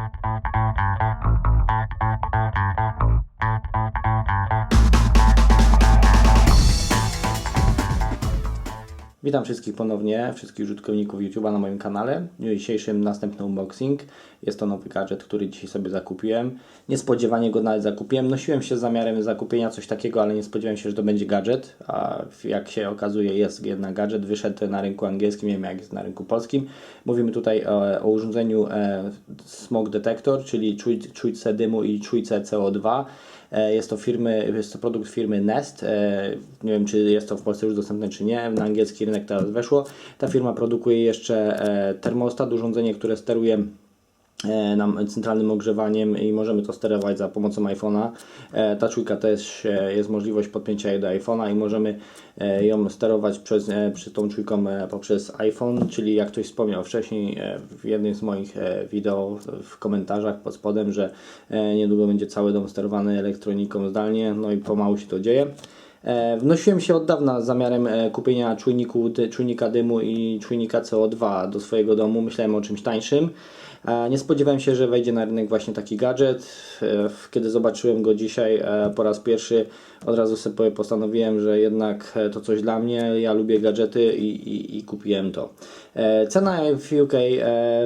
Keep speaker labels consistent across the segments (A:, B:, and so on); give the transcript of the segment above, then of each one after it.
A: Thank you. Witam wszystkich ponownie, wszystkich użytkowników YouTube'a na moim kanale. W dniu dzisiejszym następny unboxing. Jest to nowy gadżet, który dzisiaj sobie zakupiłem. Niespodziewanie go nawet zakupiłem. Nosiłem się z zamiarem zakupienia coś takiego, ale nie spodziewałem się, że to będzie gadżet. A jak się okazuje, jest jednak gadżet. Wyszedł na rynku angielskim, nie wiem jak jest na rynku polskim. Mówimy tutaj o, o urządzeniu e, Smog Detector, czyli czuj- czujce dymu i czujce CO2. E, Jest to, firmy, jest to produkt firmy Nest. E, Nie wiem, czy jest to w Polsce już dostępne, czy nie. Na angielski rynek teraz weszło. Ta firma produkuje jeszcze e, termostat, urządzenie, które steruje nam centralnym ogrzewaniem i możemy to sterować za pomocą iPhone'a. E, Ta czujka też e, jest możliwość podpięcia jej do iPhone'a i możemy e, ją sterować przez, e, przy tą czujką e, poprzez iPhone, czyli jak ktoś wspomniał wcześniej e, w jednym z moich e, wideo w komentarzach pod spodem, że e, niedługo będzie cały dom sterowany elektroniką zdalnie, no i pomału się to dzieje. E, Wnosiłem się od dawna z zamiarem e, kupienia czujniku, czujnika dymu i czujnika CO2 do swojego domu. Myślałem o czymś tańszym. E, Nie spodziewałem się, że wejdzie na rynek właśnie taki gadżet. E, Kiedy zobaczyłem go dzisiaj e, po raz pierwszy, od razu sobie postanowiłem, że jednak to coś dla mnie. Ja lubię gadżety i, i, i kupiłem to. Cena w UK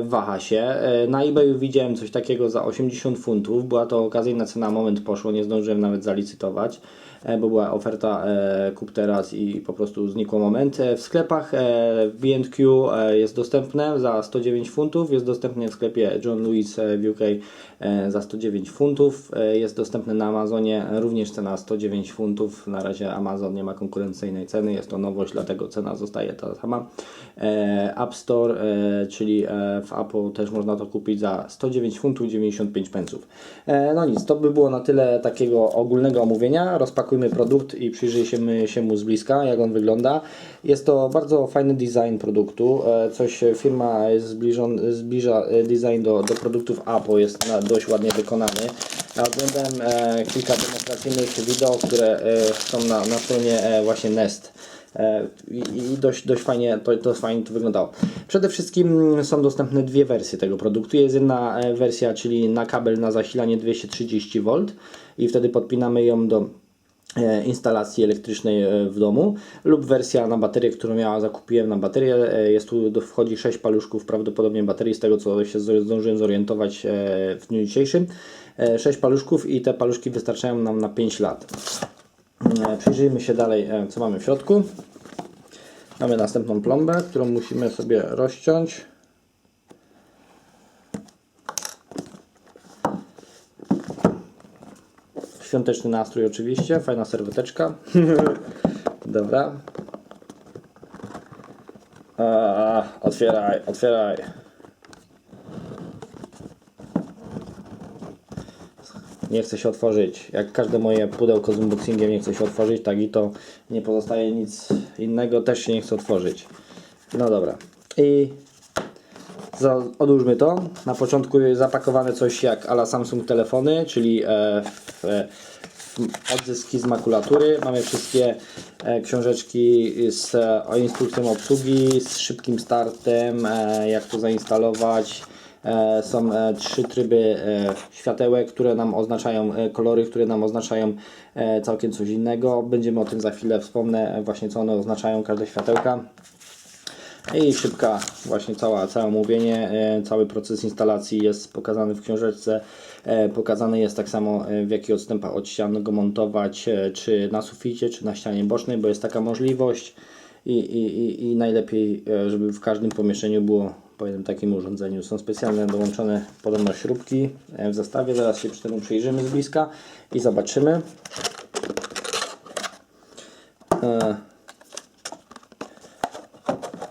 A: waha się. Na eBayu widziałem coś takiego za 80 funtów. Była to okazyjna cena, moment poszło, nie zdążyłem nawet zalicytować bo była oferta e, kup teraz i po prostu znikło moment. E, W sklepach e, B&Q e, jest dostępne za 109 funtów, jest dostępne w sklepie John Lewis e, w UK e, za 109 funtów, e, jest dostępne na Amazonie również cena 109 funtów. Na razie Amazon nie ma konkurencyjnej ceny, jest to nowość, dlatego cena zostaje ta sama. E, App Store, e, czyli e, w Apple też można to kupić za 109 funtów 95 pensów. E, No nic, to by było na tyle takiego ogólnego omówienia. Rozpakujmy produkt i przyjrzyjmy się mu z bliska, jak on wygląda. Jest to bardzo fajny design produktu. E, Coś firma zbliżon, zbliża e, design do, do produktów Apple, jest dość ładnie wykonany. Ja oglądałem e, kilka demonstracyjnych wideo, które są na, na stronie właśnie Nest. I, i dość, dość fajnie to, to fajnie to wyglądało. Przede wszystkim są dostępne dwie wersje tego produktu. Jest jedna wersja, czyli na kabel na zasilanie 230V i wtedy podpinamy ją do instalacji elektrycznej e, w domu lub wersja na baterię, którą ja zakupiłem na baterię. E, Jest tu wchodzi 6 paluszków prawdopodobnie baterii z tego co się zdążyłem zorientować e, w dniu dzisiejszym. 6 paluszków i te paluszki wystarczają nam na 5 lat. E, Przyjrzyjmy się dalej, e, co mamy w środku. Mamy następną plombę, którą musimy sobie rozciąć. Świąteczny nastrój oczywiście, fajna serweteczka. Dobra. A, otwieraj, otwieraj. nie chce się otworzyć. Jak każde moje pudełko z unboxingiem nie chce się otworzyć, tak i to nie pozostaje nic innego, też się nie chce otworzyć. No dobra. I odłóżmy to. Na początku jest zapakowane coś jak ala Samsung telefony, czyli e, w, e, odzyski z makulatury. Mamy wszystkie e, książeczki z o instrukcją obsługi, z szybkim startem, jak to zainstalować. Są trzy tryby światełek, które nam oznaczają kolory, które nam oznaczają całkiem coś innego. Będziemy o tym za chwilę wspomnę, właśnie co one oznaczają, każde światełka. I szybka, właśnie cała, całe omówienie, e, cały proces instalacji jest pokazany w książeczce. E, Pokazane jest tak samo e, w jakich odstępach od ścian go montować, czy na suficie, czy na ścianie bocznej, bo jest taka możliwość. I, i, i, najlepiej, żeby w każdym pomieszczeniu było po jednym takim urządzeniu. Są specjalne dołączone podobno śrubki w zestawie. Zaraz się przy temu przyjrzymy z bliska i zobaczymy.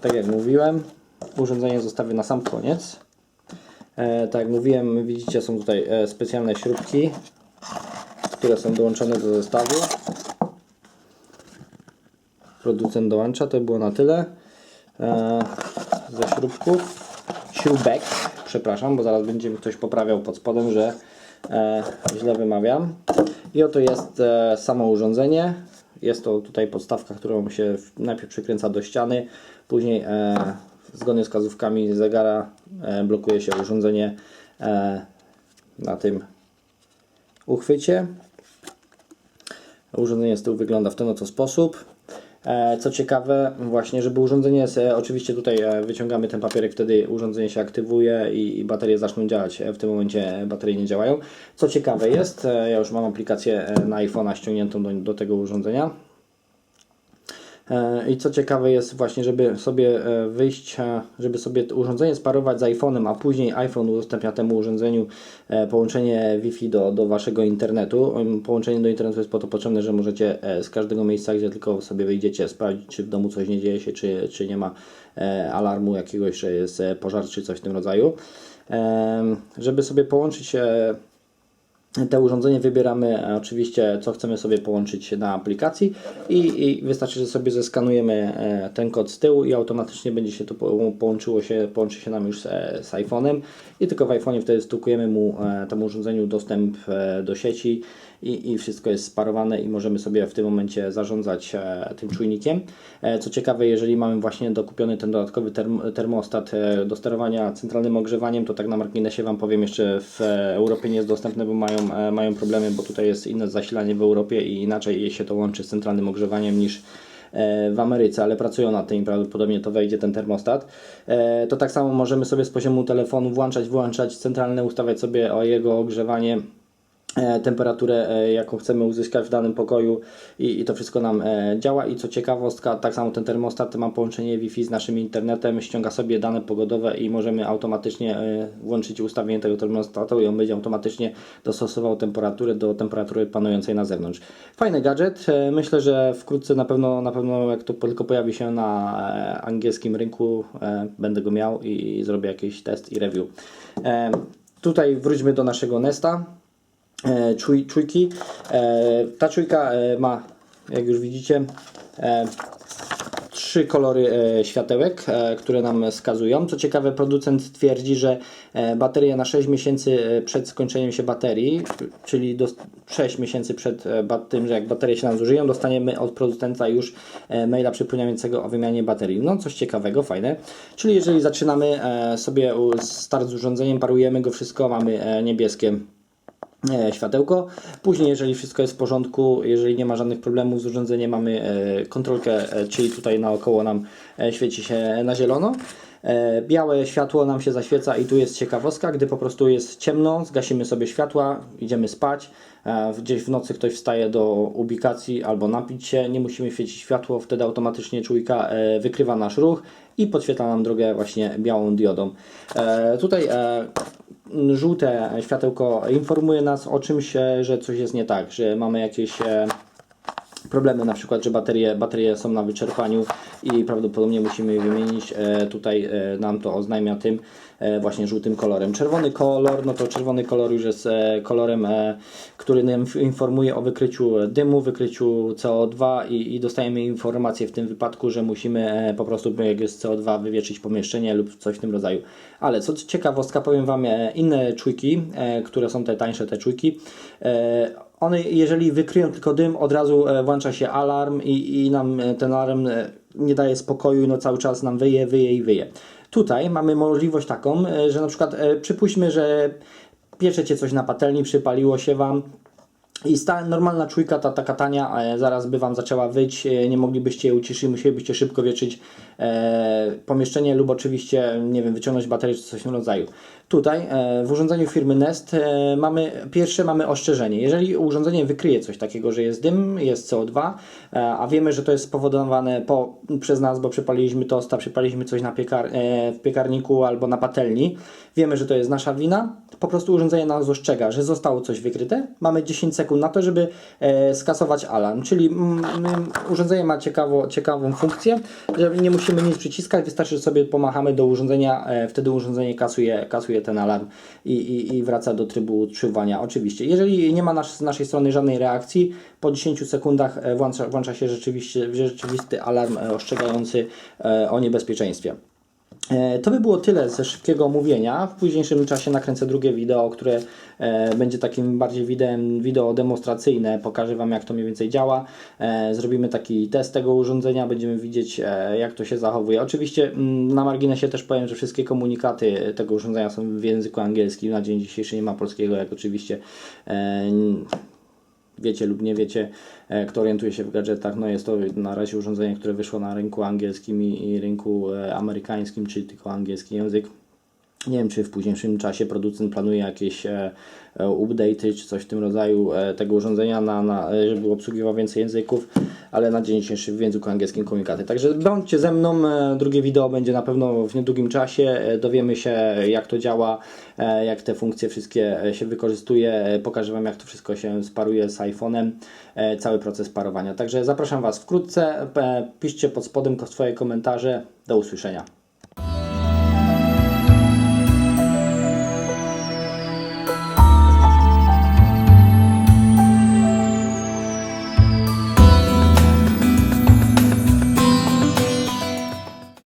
A: Tak jak mówiłem, urządzenie zostawię na sam koniec. E, tak jak mówiłem, widzicie są tutaj e, specjalne śrubki, które są dołączone do zestawu. Producent dołącza, to było na tyle. E, ze śrubków, śrubek, przepraszam, bo zaraz będzie ktoś poprawiał pod spodem, że e, źle wymawiam. I oto jest e, samo urządzenie. Jest to tutaj podstawka, którą się najpierw przykręca do ściany, później e, zgodnie z wskazówkami zegara e, blokuje się urządzenie e, na tym uchwycie. Urządzenie z tyłu wygląda w ten oto sposób. E, Co ciekawe, właśnie, żeby urządzenie, oczywiście tutaj e, wyciągamy ten papierek, wtedy urządzenie się aktywuje i, i baterie zaczną działać. E, W tym momencie baterie nie działają. Co ciekawe jest, ja już mam aplikację na iPhone'a ściągniętą do, do tego urządzenia. E, I co ciekawe jest właśnie, żeby sobie e, wyjść, e, żeby sobie to urządzenie sparować z iPhone'em, a później iPhone udostępnia temu urządzeniu połączenie Wi-Fi do, do Waszego internetu. Połączenie do internetu jest po to potrzebne, że możecie z każdego miejsca, gdzie tylko sobie wyjdziecie, sprawdzić, czy w domu coś nie dzieje się, czy, czy nie ma alarmu jakiegoś, że jest pożar, czy coś w tym rodzaju. Żeby sobie połączyć te urządzenie wybieramy e, oczywiście, co chcemy sobie połączyć na aplikacji i, i wystarczy, że sobie zeskanujemy e, ten kod z tyłu i automatycznie będzie się to po- połączyło się, połączy się nam już z, e, z iPhone'em. I tylko w iPhone'ie wtedy stukujemy mu temu urządzeniu dostęp do sieci i, i wszystko jest sparowane i możemy sobie w tym momencie zarządzać e, tym czujnikiem. E, co ciekawe, jeżeli mamy właśnie dokupiony ten dodatkowy term, termostat e, do sterowania centralnym ogrzewaniem, to tak na marginesie Wam powiem, jeszcze w Europie nie jest dostępne, bo mają, mają problemy, bo tutaj jest inne zasilanie w Europie i inaczej się to łączy z centralnym ogrzewaniem niż w Ameryce, ale pracują nad tym i prawdopodobnie to wejdzie ten termostat. To tak samo możemy sobie z poziomu telefonu włączać, wyłączać centralne, ustawiać sobie o jego ogrzewanie temperaturę, e, jaką chcemy uzyskać w danym pokoju i, i to wszystko nam e, działa. I co ciekawostka, tak samo ten termostat ma połączenie Wi-Fi z naszym internetem, ściąga sobie dane pogodowe i możemy automatycznie e, włączyć ustawienie tego termostatu i on będzie automatycznie dostosował temperaturę do temperatury panującej na zewnątrz. Fajny gadżet. E, Myślę, że wkrótce na pewno, na pewno jak to tylko pojawi się na e, angielskim rynku, e, będę go miał i, zrobię jakiś test i review. E, Tutaj wróćmy do naszego Nesta e, czuj, czujki. E, ta czujka e, ma, jak już widzicie, e, trzy kolory e, światełek, e, które nam wskazują. Co ciekawe, producent twierdzi, że e, bateria na 6 miesięcy e, przed skończeniem się baterii, czyli do 6 miesięcy przed e, tym, że jak baterie się nam zużyją, dostaniemy od producenta już e, maila przypominającego o wymianie baterii. No coś ciekawego, fajne. Czyli jeżeli zaczynamy e, sobie start z urządzeniem, parujemy go wszystko, mamy e, niebieskie e, światełko. Później, jeżeli wszystko jest w porządku, jeżeli nie ma żadnych problemów z urządzeniem, mamy e, kontrolkę, e, czyli tutaj naokoło nam e, świeci się na zielono. E, Białe światło nam się zaświeca i tu jest ciekawostka, gdy po prostu jest ciemno, zgasimy sobie światła, idziemy spać, e, gdzieś w nocy ktoś wstaje do ubikacji albo napić się, nie musimy świecić światło, wtedy automatycznie czujka e, wykrywa nasz ruch i podświetla nam drogę właśnie białą diodą. E, Tutaj e, żółte światełko informuje nas o czymś, e, że coś jest nie tak, że mamy jakieś e, problemy, na przykład, że baterie, baterie są na wyczerpaniu i prawdopodobnie musimy je wymienić. E, Tutaj e, nam to oznajmia tym e, właśnie żółtym kolorem. Czerwony kolor, no to czerwony kolor już jest kolorem, który nam informuje o wykryciu dymu, wykryciu CO2 i, i dostajemy informację w tym wypadku, że musimy po prostu, jak jest CO2, wywietrzyć pomieszczenie lub coś w tym rodzaju. Ale co ciekawostka, powiem Wam, inne czujki, które są te tańsze te czujki, one, jeżeli wykryją tylko dym, od razu e, włącza się alarm i, i nam e, ten alarm e, nie daje spokoju, no cały czas nam wyje, wyje i wyje. Tutaj mamy możliwość taką, że na przykład przypuśćmy, że pieczecie coś na patelni, przypaliło się Wam, i sta, normalna czujka, ta taka tania, e, zaraz by Wam zaczęła wyć, e, nie moglibyście jej uciszyć, musielibyście szybko wietrzyć e, pomieszczenie lub oczywiście, nie wiem, wyciągnąć baterię czy coś w tym rodzaju. Tutaj e, w urządzeniu firmy Nest e, mamy, pierwsze mamy ostrzeżenie. Jeżeli urządzenie wykryje coś takiego, że jest dym, jest CO2, e, a wiemy, że to jest spowodowane po, przez nas, bo przypaliliśmy tosta, przypaliliśmy coś na piekar, e, w piekarniku albo na patelni, wiemy, że to jest nasza wina, po prostu urządzenie nas ostrzega, że zostało coś wykryte. Mamy 10 sekund na to, żeby e, skasować alarm. Czyli mm, urządzenie ma ciekawo, ciekawą funkcję, że nie musimy nic przyciskać, wystarczy, że sobie pomachamy do urządzenia, e, wtedy urządzenie kasuje, kasuje ten alarm i, i, i wraca do trybu czuwania. Oczywiście, jeżeli nie ma nas, z naszej strony żadnej reakcji, po 10 sekundach e, włącza, włącza się rzeczywiście, rzeczywisty alarm ostrzegający o niebezpieczeństwie. E, To by było tyle ze szybkiego omówienia. W późniejszym czasie nakręcę drugie wideo, które e, będzie takim bardziej wideo, demonstracyjne. Pokażę Wam, jak to mniej więcej działa. E, Zrobimy taki test tego urządzenia, będziemy widzieć, jak to się zachowuje. Oczywiście mm, na marginesie też powiem, że wszystkie komunikaty tego urządzenia są w języku angielskim. Na dzień dzisiejszy nie ma polskiego, jak oczywiście wiecie lub nie wiecie, e, kto orientuje się w gadżetach, no jest to na razie urządzenie, które wyszło na rynku angielskim i, i rynku e, amerykańskim, czyli tylko angielski język. Nie wiem, czy w późniejszym czasie producent planuje jakieś e, e, update'y czy coś w tym rodzaju e, tego urządzenia, na, na, e, żeby obsługiwał więcej języków, ale na dzień dzisiejszy w języku angielskim komunikaty. Także bądźcie ze mną, e, drugie wideo będzie na pewno w niedługim czasie, e, dowiemy się jak to działa, e, jak te funkcje wszystkie e, się wykorzystuje, e, pokażę Wam jak to wszystko się sparuje z iPhone'em, e, cały proces parowania. Także zapraszam Was wkrótce, e, piszcie pod spodem swoje komentarze, do usłyszenia.